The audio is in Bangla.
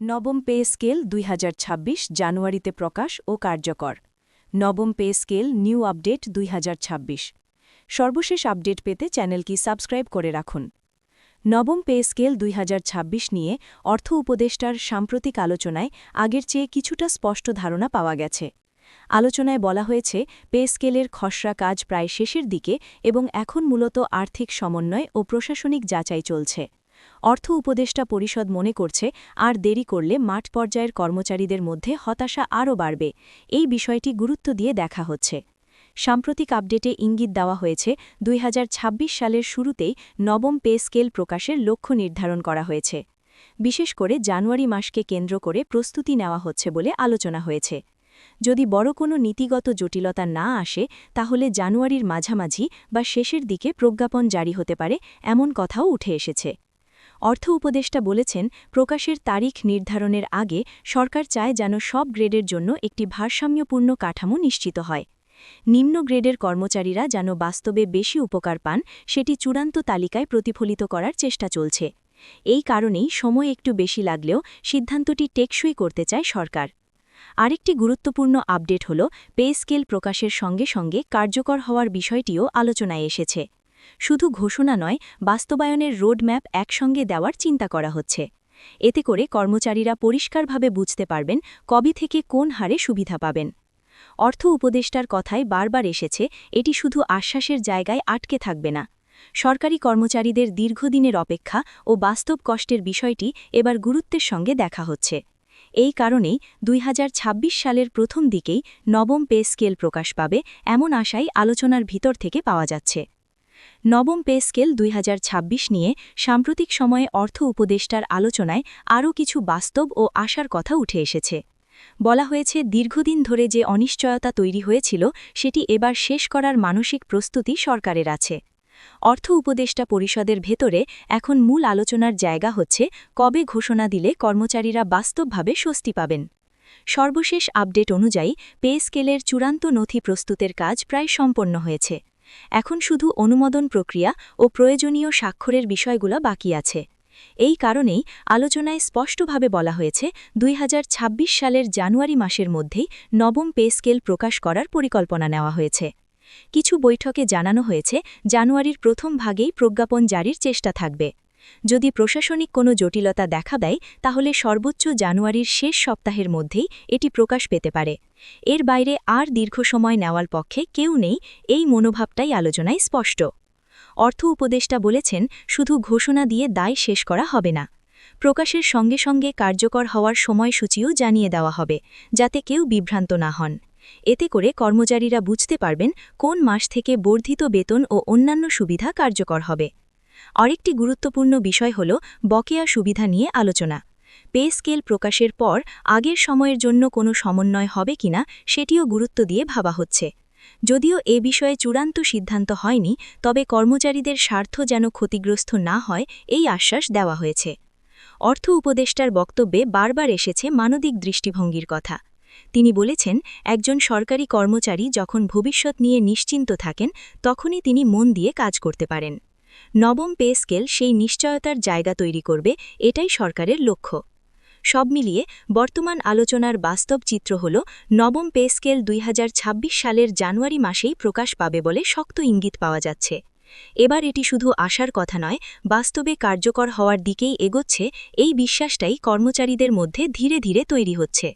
নবম পে স্কেল দুই হাজার ছাব্বিশ জানুয়ারিতে প্রকাশ ও কার্যকর। নবম পে স্কেল নিউ আপডেট দুই হাজার ছাব্বিশ। সর্বশেষ আপডেট পেতে চ্যানেলটি সাবস্ক্রাইব করে রাখুন। নবম পে স্কেল দুই হাজার ছাব্বিশ নিয়ে অর্থ উপদেষ্টার সাম্প্রতিক আলোচনায় আগের চেয়ে কিছুটা স্পষ্ট ধারণা পাওয়া গেছে। আলোচনায় বলা হয়েছে, পে স্কেলের খসড়া কাজ প্রায় শেষের দিকে এবং এখন মূলত আর্থিক সমন্বয় ও প্রশাসনিক যাচাই চলছে। অর্থ উপদেষ্টা পরিষদ মনে করছে, আর দেরি করলে মাঠ পর্যায়ের কর্মচারীদের মধ্যে হতাশা আরও বাড়বে। এই বিষয়টি গুরুত্ব দিয়ে দেখা হচ্ছে। সাম্প্রতিক আপডেটে ইঙ্গিত দেওয়া হয়েছে, দুই হাজার ছাব্বিশ সালের শুরুতেই নবম পে স্কেল প্রকাশের লক্ষ্য নির্ধারণ করা হয়েছে। বিশেষ করে জানুয়ারি মাসকে কেন্দ্র করে প্রস্তুতি নেওয়া হচ্ছে বলে আলোচনা হয়েছে। যদি বড় কোনো নীতিগত জটিলতা না আসে, তাহলে জানুয়ারির মাঝামাঝি বা শেষের দিকে প্রজ্ঞাপন জারি হতে পারে, এমন কথাও উঠে এসেছে। অর্থ উপদেষ্টা বলেছেন, প্রকাশের তারিখ নির্ধারণের আগে সরকার চায় যেন সব গ্রেডের জন্য একটি ভারসাম্যপূর্ণ কাঠামো নিশ্চিত হয়। নিম্ন গ্রেডের কর্মচারীরা যেন বাস্তবে বেশি উপকার পান, সেটি চূড়ান্ত তালিকায় প্রতিফলিত করার চেষ্টা চলছে। এই কারণেই সময় একটু বেশি লাগলেও সিদ্ধান্তটি টেকসই করতে চায় সরকার। আরেকটি গুরুত্বপূর্ণ আপডেট হল, পে স্কেল প্রকাশের সঙ্গে সঙ্গে কার্যকর হওয়ার বিষয়টিও আলোচনায় এসেছে। শুধু ঘোষণা নয়, বাস্তবায়নের রোডম্যাপ একসঙ্গে দেওয়ার চিন্তা করা হচ্ছে। এতে করে কর্মচারীরা পরিষ্কারভাবে বুঝতে পারবেন কবে থেকে কোন হারে সুবিধা পাবেন। অর্থ উপদেষ্টার কথায় বারবার এসেছে, এটি শুধু আশ্বাসের জায়গায় আটকে থাকবে না। সরকারি কর্মচারীদের দীর্ঘদিনের অপেক্ষা ও বাস্তব কষ্টের বিষয়টি এবার গুরুত্বের সঙ্গে দেখা হচ্ছে। এই কারণেই দুই হাজার ছাব্বিশ সালের প্রথম দিকেই নবম পে স্কেল প্রকাশ পাবে, এমন আশাই আলোচনার ভিতর থেকে পাওয়া যাচ্ছে। নবম পে স্কেল দুই হাজার ছাব্বিশ নিয়ে সাম্প্রতিক সময়ে অর্থ উপদেষ্টার আলোচনায় আরও কিছু বাস্তব ও আশার কথা উঠে এসেছে। বলা হয়েছে, দীর্ঘদিন ধরে যে অনিশ্চয়তা তৈরি হয়েছিল, সেটি এবার শেষ করার মানসিক প্রস্তুতি সরকারের আছে। অর্থ উপদেষ্টা পরিষদের ভেতরে এখন মূল আলোচনার জায়গা হচ্ছে, কবে ঘোষণা দিলে কর্মচারীরা বাস্তবভাবে স্বস্তি পাবেন। সর্বশেষ আপডেট অনুযায়ী, পে স্কেলের চূড়ান্ত নথি প্রস্তুতের কাজ প্রায় সম্পন্ন হয়েছে। এখন শুধু অনুমোদন প্রক্রিয়া ও প্রয়োজনীয় স্বাক্ষরের বিষয়গুলো বাকি আছে। এই কারণেই আলোচনায় স্পষ্টভাবে বলা হয়েছে, দুই হাজার ছাব্বিশ সালের জানুয়ারি মাসের মধ্যেই নবম পে স্কেল প্রকাশ করার পরিকল্পনা নেওয়া হয়েছে। কিছু বৈঠকে জানানো হয়েছে, জানুয়ারির প্রথম ভাগেই প্রজ্ঞাপন জারির চেষ্টা থাকবে। যদি প্রশাসনিক কোনো জটিলতা দেখা দেয়, তাহলে সর্বোচ্চ জানুয়ারির শেষ সপ্তাহের মধ্যেই এটি প্রকাশ পেতে পারে। এর বাইরে আর দীর্ঘ সময় নেওয়ার পক্ষে কেউ নেই, এই মনোভাবটাই আলোচনায় স্পষ্ট। অর্থ উপদেষ্টা বলেছেন, শুধু ঘোষণা দিয়ে দায় শেষ করা হবে না। প্রকাশের সঙ্গে সঙ্গে কার্যকর হওয়ার সময়সূচিও জানিয়ে দেওয়া হবে, যাতে কেউ বিভ্রান্ত না হন। এতে করে কর্মচারীরা বুঝতে পারবেন, কোন মাস থেকে বর্ধিত বেতন ও অন্যান্য সুবিধা কার্যকর হবে। আরেকটি গুরুত্বপূর্ণ বিষয় হল বকেয়া সুবিধা নিয়ে আলোচনা। পে স্কেল প্রকাশের পর আগের সময়ের জন্য কোনো সমন্বয় হবে কিনা সেটিও গুরুত্ব দিয়ে ভাবা হচ্ছে। যদিও এ বিষয়ে চূড়ান্ত সিদ্ধান্ত হয়নি, তবে কর্মচারীদের স্বার্থ যেন ক্ষতিগ্রস্ত না হয়, এই আশ্বাস দেওয়া হয়েছে। অর্থ উপদেষ্টার বক্তব্যে বারবার এসেছে মানবিক দৃষ্টিভঙ্গির কথা। তিনি বলেছেন, একজন সরকারি কর্মচারী যখন ভবিষ্যৎ নিয়ে নিশ্চিন্ত থাকেন, তখনই তিনি মন দিয়ে কাজ করতে পারেন। নবম পে স্কেল সেই নিশ্চয়তার জায়গা তৈরি করবে, এটাই সরকারের লক্ষ্য। সব মিলিয়ে বর্তমান আলোচনার বাস্তব চিত্র হল, নবম পে স্কেল দুই হাজার ছাব্বিশ সালের জানুয়ারি মাসেই প্রকাশ পাবে বলে শক্ত ইঙ্গিত পাওয়া যাচ্ছে। এবার এটি শুধু আশার কথা নয়, বাস্তবে কার্যকর হওয়ার দিকেই এগোচ্ছে, এই বিশ্বাসটাই কর্মচারীদের মধ্যে ধীরে ধীরে তৈরি হচ্ছে।